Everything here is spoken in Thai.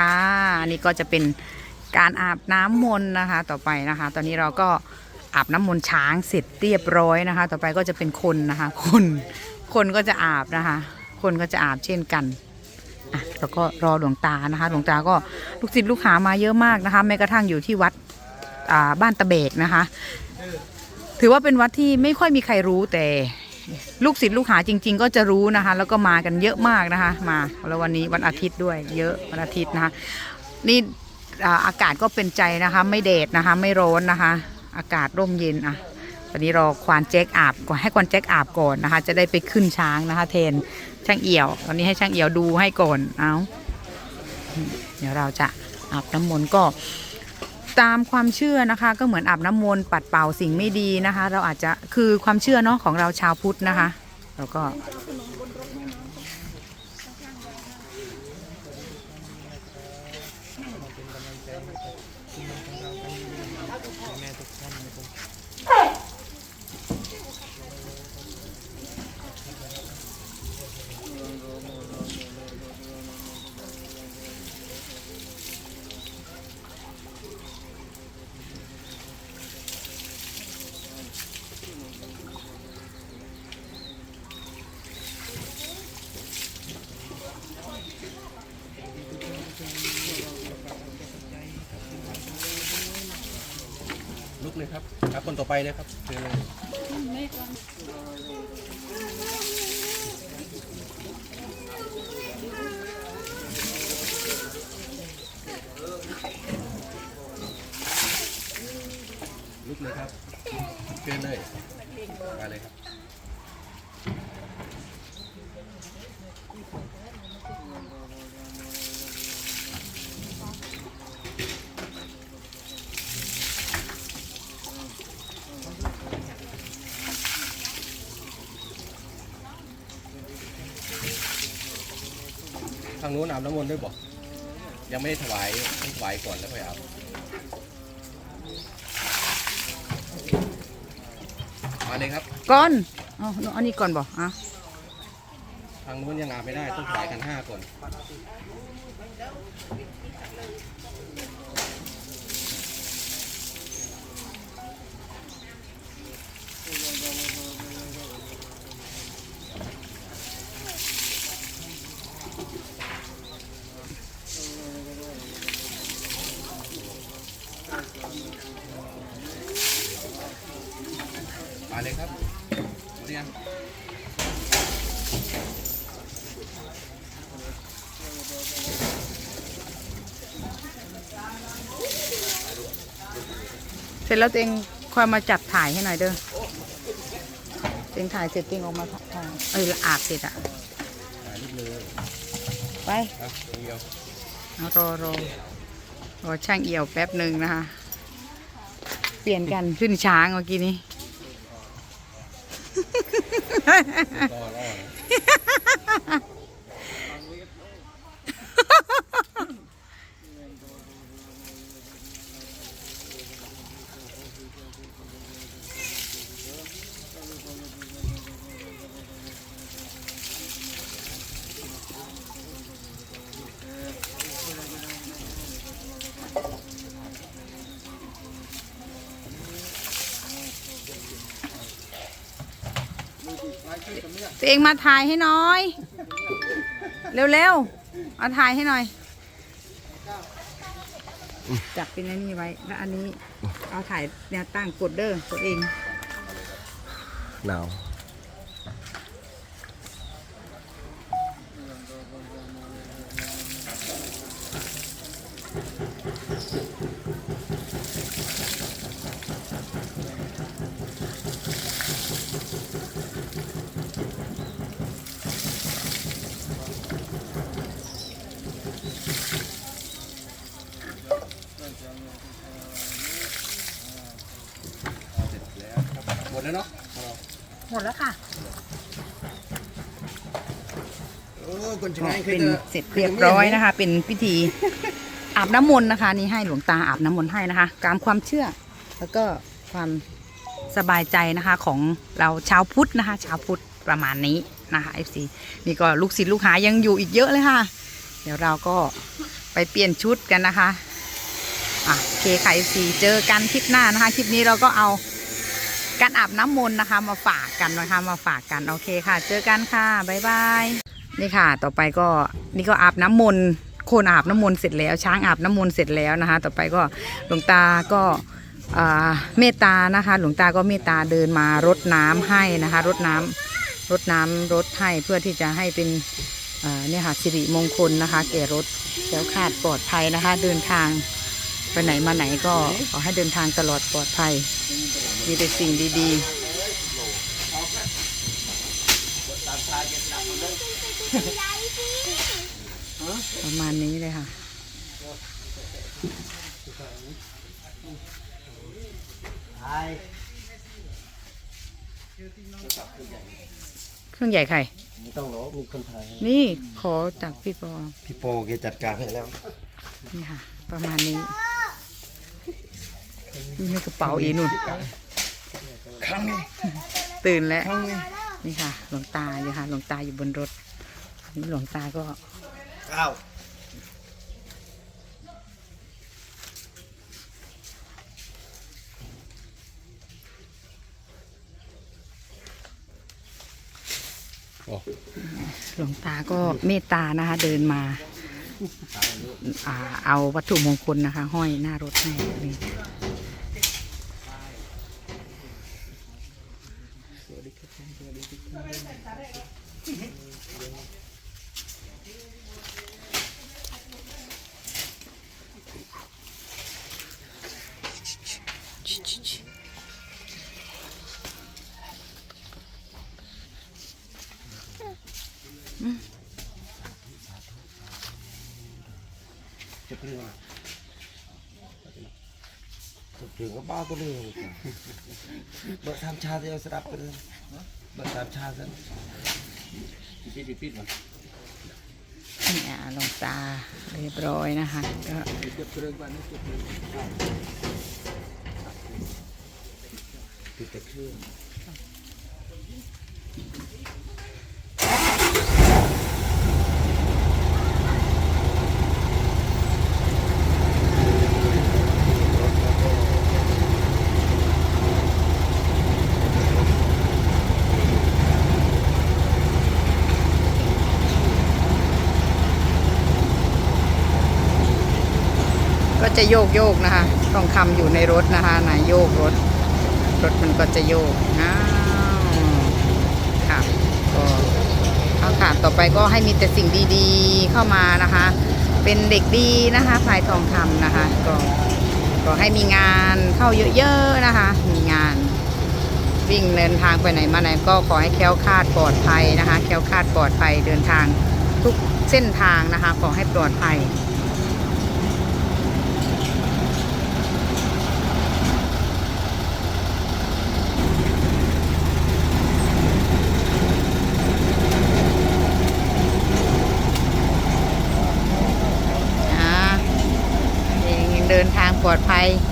ค่ะนี่ก็จะเป็นการอาบน้ำมนต์นะคะ ต่อไปนะคะ ตอนนี้เราก็อาบน้ำมนต์ช้างเสร็จเรียบร้อยนะคะ ต่อไปก็จะเป็นคนนะคะ คนคนก็จะอาบนะคะ คนก็จะอาบเช่นกันอะแล้วก็รอหลวงตานะคะ หลวงตาก็ลูกศิษย์ลูกหามาเยอะมากนะคะ แม้กระทั่งอยู่ที่วัดบ้านตะเบกนะคะ ถือว่าเป็นวัดที่ไม่ค่อยมีใครรู้แต่ ลูกศิษย์ลูกหาจริง ๆ ก็จะรู้นะคะ แล้วก็มากันเยอะมากนะคะ มาแล้ววันนี้วันอาทิตย์ด้วย เยอะวันอาทิตย์นะคะนี่อาอากาศก็เป็นใจนะคะ ไม่แดดนะคะ ไม่ร้อนนะคะ อากาศร่มเย็นอะตอนนี้รอควานแจ็คอาบก่อนให้ควานแจ็คอาบก่อนนะคะ จะได้ไปขึ้นช้างนะคะ เทนช่างเอี่ยว ตอนนี้ให้ช่างเอี่ยวดูให้ก่อนเอาเดี๋ยวเราจะอาบน้ำมนต์ก็ ตามความเชื่อนะคะ ก็เหมือนอาบน้ำมนต์ปัดเป่าสิ่งไม่ดีนะคะ เราอาจจะคือความเชื่อเนาะของเราชาวพุทธนะคะ แล้วก็เลย คนต่อไปเลยครับเชิญเลยลุกเลยครับเชิญเลยมาเลยครับ ทางนู้นอาบน้ำมนต์ด้วยบอกยังไม่ได้ถวายต้องถวายก่อนแล้วค่อยอาบมาเลยครับ ก่อนเอาเอาอันนี้ก่อนบอกอะทางนู้นยังอาบไม่ได้ต้องถวายกันห้าก่อน มาเลยครับมาเรียน เสร็จแล้วตัวเองคอยมาจับถ่ายให้หน่อยเด้อตัวเองถ่ายเสร็จตัวเองออกมาถ่ายเอออาบเสร็จอะถ่ายรูปเลยไปรอรอรอรอช่างเอี่ยวแป๊บหนึ่งนะคะ เปลี่ยนกันขึ้นช้างเมื่อกี้นี้ ตัวเองมาถ่ายให้น้อย เร็วๆเอาถ่ายให้หน่อย จับเป็นอันนี้ไว้ แล้วอันนี้ เอาถ่ายแนวตั้งกดเด้อตัวเอง หนาว เสร็จแล้วครับหม ดแล้วเนาะของเราหมดแล้วค่ะ โอ้คนจะก็ง่ายขึ้เป็นนเถอะเสร็จเรียบร้อยนะคะ เป็นพิธี อาบน้ำมนต์นะคะ นี่ให้หลวงตาอาบน้ำมนต์ให้นะคะตามความเชื่อ แล้วก็ความสบายใจนะคะของเราชาวพุทธนะคะ ชาวพุทธประมาณนี้นะคะ FC นี่ก็ลูกศิษย์ลูกหายังอยู่อีกเยอะเลยค่ะ เดี๋ยวเราก็ไปเปลี่ยนชุดกันนะคะอะโอเคค่ะสีเจอกันคลิปหน้านะคะ คลิปนี้เราก็เอา การอาบน้ำมนต์นะคะ มาฝากกันนะคะ มาฝากกันโอเคค่ะ เจอกันค่ะบ๊ายบายนี่ค่ะ ต่อไปก็นี่ก็อาบน้ำมนต์คนอาบน้ำมนต์เสร็จแล้ว ช้างอาบน้ำมนต์เสร็จแล้วนะคะ ต่อไปก็หลวงตาก็เมตตานะคะ หลวงตาก็เมตตาเดินมารดน้ำให้นะคะรดน้ำรดน้ำรดให้เพื่อที่จะให้เป็นเนี่ยค่ะสิริมงคลนะคะแก่รถแล้วคาดปลอดภัยนะคะ เดินทาง ไปไหนมาไหนก็ขอให้เดินทางตลอดปลอดภัย มีแต่สิ่งดี ๆ ประมาณนี้เลยค่ะเครื่องใหญ่ใครไม่ต้องหรอกมีคนไทยนี่ขอจากพี่ปอ พี่โปแกจัดการให้แล้ว นี่ค่ะ ประมาณนี้ อยู่ในกระเป๋าอีนุ่น ครั้งนี้ตื่นแล้ว ครั้งนี้นี่ค่ะ หลวงตาอยู่ค่ะ หลวงตาอยู่บนรถนี่หลวงตาก็อ้าวหลวงตาก็เมตตานะคะ เดินมาอ่าเอาวัตถุมงคลนะคะ ห้อยหน้ารถให้นี่ จะเปลืองก็บ้าตัวเรื่องเบิกทำชาเดียวสลับกันเลยเบิกทำชาซะปิดปิดปิดมันนี่อะหลงตาเรียบร้อยนะคะก็ เก็บเครื่องบ้านนี่เก็บเครื่อง ติด แต่เครื่องก็จะโยกโยกนะคะ ทองคำอยู่ในรถนะคะไหนโยกรถ รถมันก็จะโยกอ้าวค่ะก็เอาค่ะต่อไปก็ให้มีแต่สิ่งดีๆเข้ามานะคะ เป็นเด็กดีนะคะพลายทองคำนะคะ ก็ก็ให้มีงานเข้าเยอะๆนะคะ มีงานวิ่งเดินทางไปไหนมาไหนก็ขอให้แคล้วคลาดปลอดภัยนะคะ แคล้วคลาดปลอดภัยเดินทางทุกเส้นทางนะคะ ขอให้ปลอดภัย อ่า เ